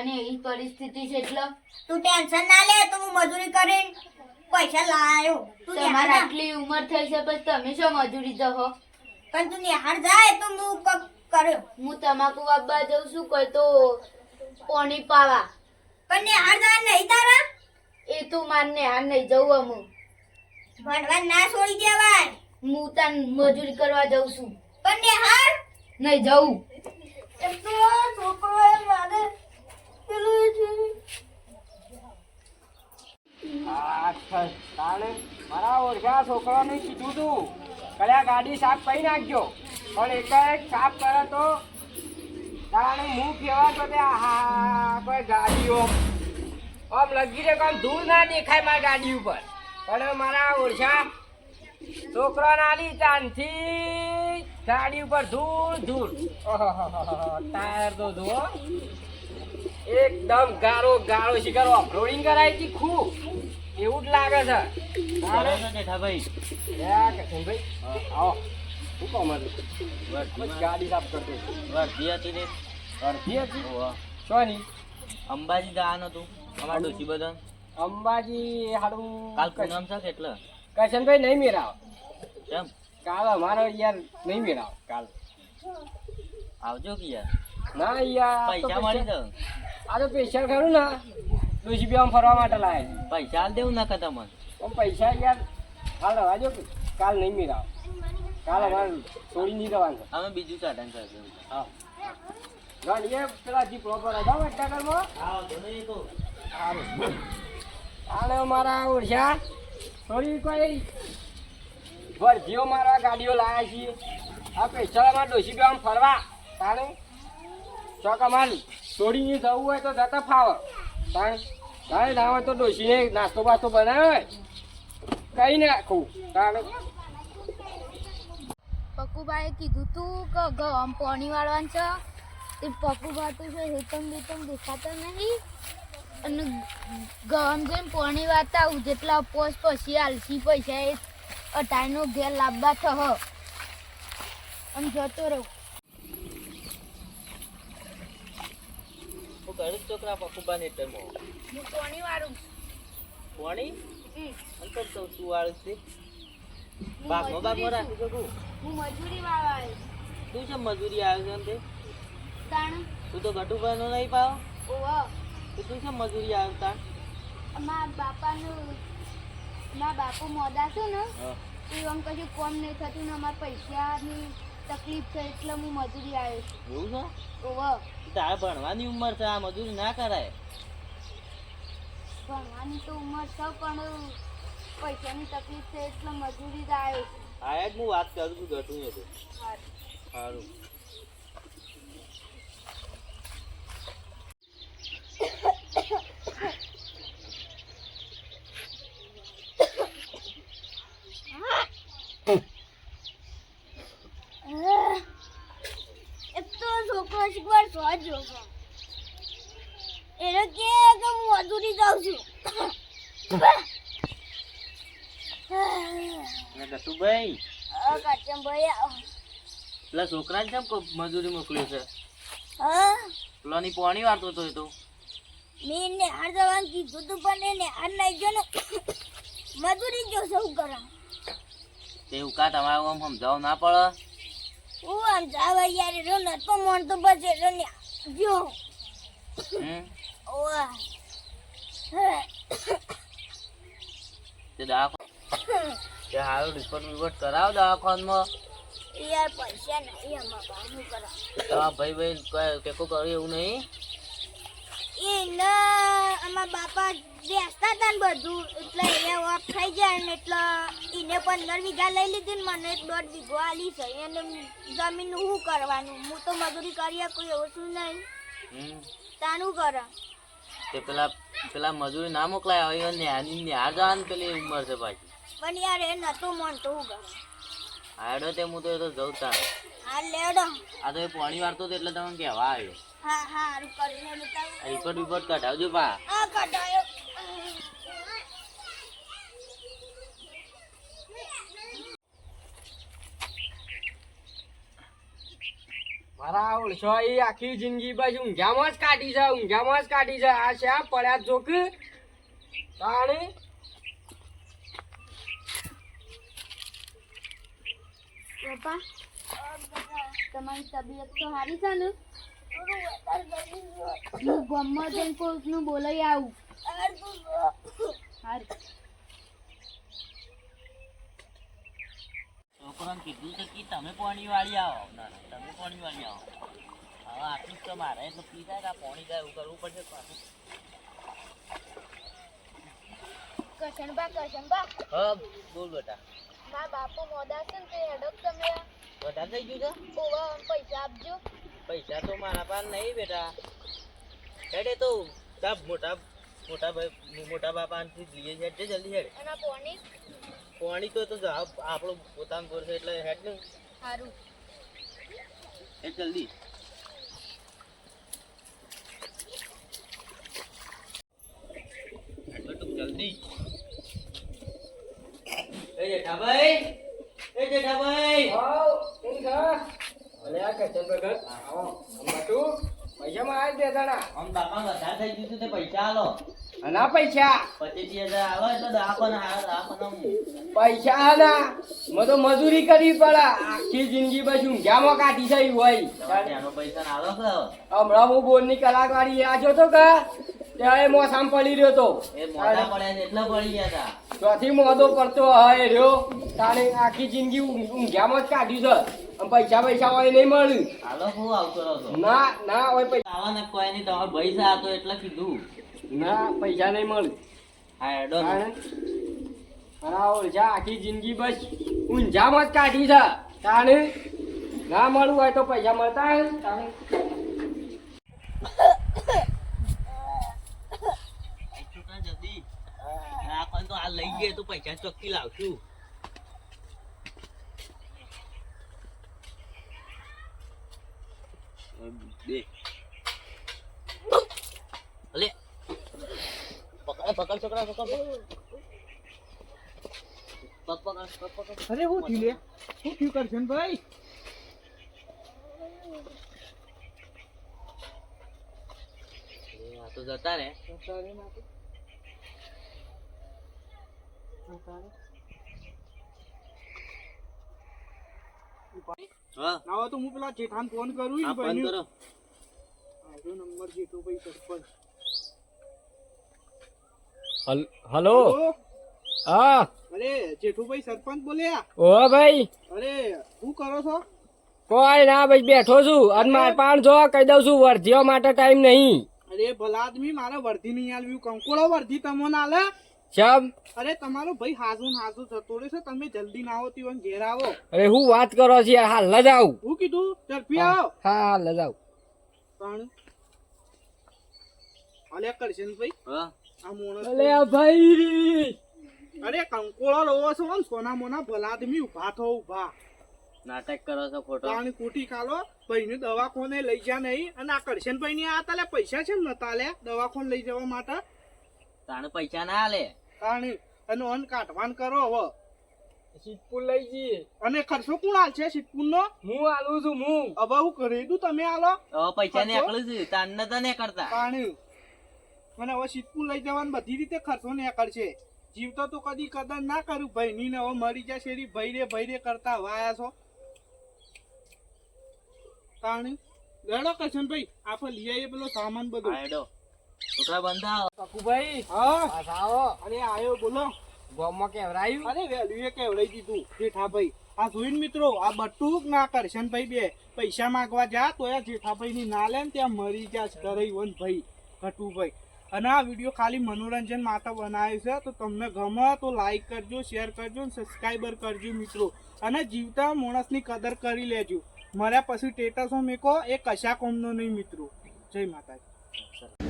પૈસાની એવી પરિસ્થિતિ છે એટલે? તું ટેન્શન ના લે તો હું મજૂરી કરીને પૈસા લાયો. તું તમારે આટલી ઉંમર થઈ છે પછી તમે શું મજૂરી દહો પણ તું નિહાળ જાય તો હું કક કર્યો. હું તમાકુ વાપવા જઉં છું કોઈ તો પોણી પાવા. પણ નિહાળ જાય નહીં તારા? એ તું માર હાર નહીં જવું અમુક. ભણવા ના છોડી દેવાય. હું તન મજૂરી કરવા જઉં છું. પણ નિહાળ? નહીં જવું. તો છોકરો મારે મારા છોકરાને કીધું તું કયા ગાડી સાફ કરી નાખજો પણ એક સાફ કરે તો તાણે હું કહેવા તો તે આહા કોઈ ગાડીઓ આમ લગી રે કોઈ ધૂળ ના દેખાય મારી ગાડી ઉપર પણ મારા ઓળખ્યા છોકરા નાની ચાંદથી ગાડી ઉપર ધૂળ ધૂળ ટાયર તો જુઓ. એકદમ ગારો ગારો શિકાર. ઓફરોડિંગ કરાય છે ખૂબ? એવું જ લાગે છે. ભાઈ કઠિનભાઈ, આવો. શું કહો? બસ ગાડી સાફ કરતો. વર્ધી હતી ને? અડધી હતી? શોની? અંબાજી જવાનું હતું? અમારું ડોસી બધા અંબાજી હાડું કાલ પૂનમ છે એટલે? કરશનભાઈ નહીં મેળાવ. કેમ? કાલ અમારો યાર નહીં મેળાવ. કાલ. આવજો કે યાર? ના યાર પૈસા મળી જાવ. આ તો સ્પેશિયલ ખરું ને. દોષી બી ફરવા માટે લાયા છે. પૈસા હાલ દેવું ના તમને. પણ પૈસા યાર હાલ રવાજો કે કાલ નહીં મેળાવ. કાલ અમારે છોડી નહીં જવાનું અમે બીજું સાધન કરશું હા. ગાડીએ પેલા જીપ રોબર હતા વટાકરમાં સારું. મારા ઓળખ્યા થોડી કોઈ ભરજીઓ મારવા ગાડીઓ લાયા છીએ. આ પૈસામાં ડોસી ગયો ફરવા. તાણે ચોક અમારે. છોડીને જવું હોય તો જતા ફાવે. તાણે ના હોય તો ડોસીને નાસ્તો બાસ્તો બનાવે. કઈ નાખું? તાણે. પક્કુભાઈએ કીધું તું કે ગમ પાણી વાળવાનું છે. તે પક્કુભા તો છે, હેતમ બેતમ દેખાતો નહીં. અને ગમ જેમ પાણી વાતા જેટલા પોસ પછી આલસી પૈસા એ અટાઈનો ઘેર લાવવા થહ. અને જતો રહું. જ છોકરા પકુબા ને હેઠળમાં હું કોણી વાળું કોણી હમ. તો તો તું વાળું છે. બાગમાં બાગમાં રાખી શકું હું મજૂરી વાળા આવી તું છે મજૂરી આવ્યો છે તે? તાણ? તું તો ગટુભાઈ નો નહીં પાવ ઓવા તો તું છે મજૂરી આવતા મારા બાપાનું મારા બાપુ મોદા છે ને એ આમ કશું કોમ નહીં થતું ને અમારા પૈસાની તકલીફ છે એટલે હું મજૂરી આવ્યો એવું છે? છું ઓવા તારે ભણવાની ઉંમર છે આ મજૂરી ના કરાય. ભણવાની તો ઉંમર છે પણ પૈસાની તકલીફ છે એટલે મજૂરી જ આવ્યો છું. આયા જ હું વાત કરું છું ઘટું હતું સારું એક તો છોકરો શીખવાડ સો જ જોશે એને કે કે હું અધૂરી જાઉં છું? ને ગટુભાઈ આ કાચમ ભાઈ આવો. પેલા છોકરાને કેમ મજૂરી મોકલ્યું છે? હા? પેલાની પોણી વાળતો હતો એ તો. મેં એને હાર જવાનું કીધું તું પણ એને હાર ગયો ને મજૂરી જો શું કરા તે ઉકા તમારે આમ સમજાવ ના પડે? હું આમ જાવા યાર રો નતો મન તો બસ એરો ને જો હમ? હારું રિપોર્ટ વિપોર્ટ કરાવ દવાખાનમાં. યાર પૈસા નહીં આમાં બાનું કરા તમારા ભાઈ ભાઈ ટેકો કર્યો એવું નહીં? એ ના આમાં બાપા બેસતા હતા ને બધું. એટલે એ ઓફ થઈ જાય ને એટલે એને પંદર વીઘા લઈ લીધી ને મને એક દોઢ વીઘો આલી છે. એને જમીન શું કરવાનું? હું તો મજૂરી કરી કોઈ એવું શું નહીં? તાનું કરે તે પેલા પેલા મજૂરી ના મોકલાય હવે ન્યાની ન્યાર જવાનું પેલી ઉંમર છે પાછી. પણ યાર એ નતો મનતો હું કરું હાડો તે હું તો એ તો જઉં તા હા લેડો. આ તો એ પોણી વાળતો હતો એટલે તમને કહેવા આવ્યો. હા હા આ રિપોર્ટ કઢાવજો પા. હા કઢાયો. મારા છો એ આખી જિંદગી બસ ઊંઘામાં જ કાઢી છે ઊંઘામાં જ કાઢી છે. આ શા પડ્યા જોક. તાણે. પપ્પા તમારી તબિયત તો સારી છે ને? હું ગામમાં જઈને કોઈકનું બોલાઈ આવું. સારું છોકરાને કીધું છે કે તમે પાણી વાળી આવો. તમે પાણી વાળી આવો. હવે આટલું જ તો મારે એટલે પી જાય કે પાણી જાય એવું કરવું પડશે પાછું. કશણબા કશણબા હા બોલ બેટા. મારા બાપુ મોડા છે ને તે હેડક તમે બધા થઈ ગયું છે? ઓવા પૈસા આપજો. પૈસા તો મારા પાસે નહીં બેટા. હેડે તો. સાબ મોટા મોટા ભાઈ મોટા લઈએ હેડ જલ્દી હેડ. અને પોણી. પાણી તો તો આપણો પોતાનો બોર છે એટલે હેડ ને. સારું. એ જલ્દી. જલ્દી. એ જેઠાભાઈ એ જેઠાભાઈ. હા કેમ છે? અલ્યા કચન ભગત આવો મટુ પૈસા માં દે દાડા. આમ બાપા વધારે થઈ ગયું તે પૈસા આલો અના પૈસા. પચીસ હજાર આલો એટલે દાપણ પૈસા હાના મને તો મજૂરી કરવી પડે આખી જિંદગી બસ ઊંઘામાં કાઢી છે ઈ હોય. હમણાં હું બોલની કલાકારી આ જોતો કે ત્યારે મોસામ પડી રહ્યો તો. પડી ચોથી મોદો પડતો હોય રહ્યો. તારે આખી જિંદગી ઊંઘ- ઊંઘામાં જ કાઢ્યું છે. પૈસા પૈસા હોય નહીં મળ્યું. હાલો હું આવતો રહ્યો ના ના હોય પૈસા. આવવાના કોઈ નહીં તમારે પૈસા હતો એટલે કીધું. ના પૈસા નહીં મળ્યું. હા એડો. કારણ ઓળજા આખી જિંદગી બસ ઊંઝામાં જ કાઢી છે. તાણે ના મળવું હોય તો પૈસા મળતા હે. તાણે લઈ ગયે તો પૈસા ચોખ્ખી લાવશું. બે અલે પકડ પકડ છોકરા પકડ પકડ પકડ પકડ પકડ અરે હું થયું લે? શું થયું કરશન ભાઈ આ તો જતા રે હા. તો હું પેલા જેઠાન ફોન કરું આ ફોન કરો. આજો નંબર જેઠો ભાઈ સરપંચ. હલો હા. અરે જેઠુભાઈ સરપંચ બોલ્યા? ઓ ભાઈ. અરે શું કરો છો? કોઈ ના ભાઈ બેઠો છું. અને મારે પાણ જો કહી દઉં છું વર્ધીઓ માટે ટાઈમ નહીં. અરે ભલા આદમી મારે વર્ધી નહીં આલવી. કંકોળો વર્ધી તમને આલે? ચમ અરે તમારો ભાઈ હાજુ હાજુ જતો રહેશે તમે જલ્દી ના આવતી હોય ઘેર આવો. અરે હું વાત કરો છે? હા લજાવ. હું કીધું ઝડપી આવો. હા હા લજાવ. પણ અલે કરશન ભાઈ. હા. આ મોણસ અલે ભાઈ. અરે કંકોળો લોવો છો ને સોના મોના ભલા આદમી ઊભા થો ઊભા નાટક કરો છો ખોટો? તાણી કુટી ખાલો. દવા દવાખોને લઈ જા નહીં. અને આ કરશન ભાઈ ની આ તાલે પૈસા છે ને નતા લે દવાખોને લઈ જવા માટે? તાણે પૈસા ના આલે તાણી એનો અન કાઢવાન કરો હવે સિદ્ધપુર લઈ જઈએ. અને ખર્ચો કોણ હાલ છે સિદ્ધપુર નો હું આલું છું હું. હવે હું કરી દઉં તમે આલો? હવે પૈસા ને? એકલું છે તાણ તો નહીં કરતા પાણી મને હવે સિદ્ધપુર લઈ જવાનું બધી રીતે ખર્ચો ને કરશે જીવતો તો કદી કદર ના કરું ભાઈ ની ને હવે મરી જશે એરી ભાઈ રે ભાઈ રે કરતા વાયા છો. તાણી ગણો કરશન ભાઈ આપણે લઈ આવીએ પેલો સામાન બધો. છોકરા બંધા કકુભાઈ હા? આવો અરે આયો બોલો. ગોમમાં કેવરાયું? અરે વેલ્યુએ એ કેવડાઈ દીધું. જેઠાભાઈ આ જોઈને મિત્રો આ બટુક ના કરશન ભાઈ બે પૈસા માંગવા જા તો આ જેઠાભાઈ ની ના લે ને ત્યાં મરી જાશ ડરાઈ વન ભાઈ કટુભાઈ અને આ વીડિયો ખાલી મનોરંજન માટે બનાવ્યો છે તો તમને ગમે તો લાઈક કરજો શેર કરજો અને સબસ્ક્રાઈબર કરજો મિત્રો. અને જીવતા માણસની કદર કરી લેજો. મર્યા પછી ટેટસો મેકો એ કશા કોમનો નહીં મિત્રો. જય માતાજી.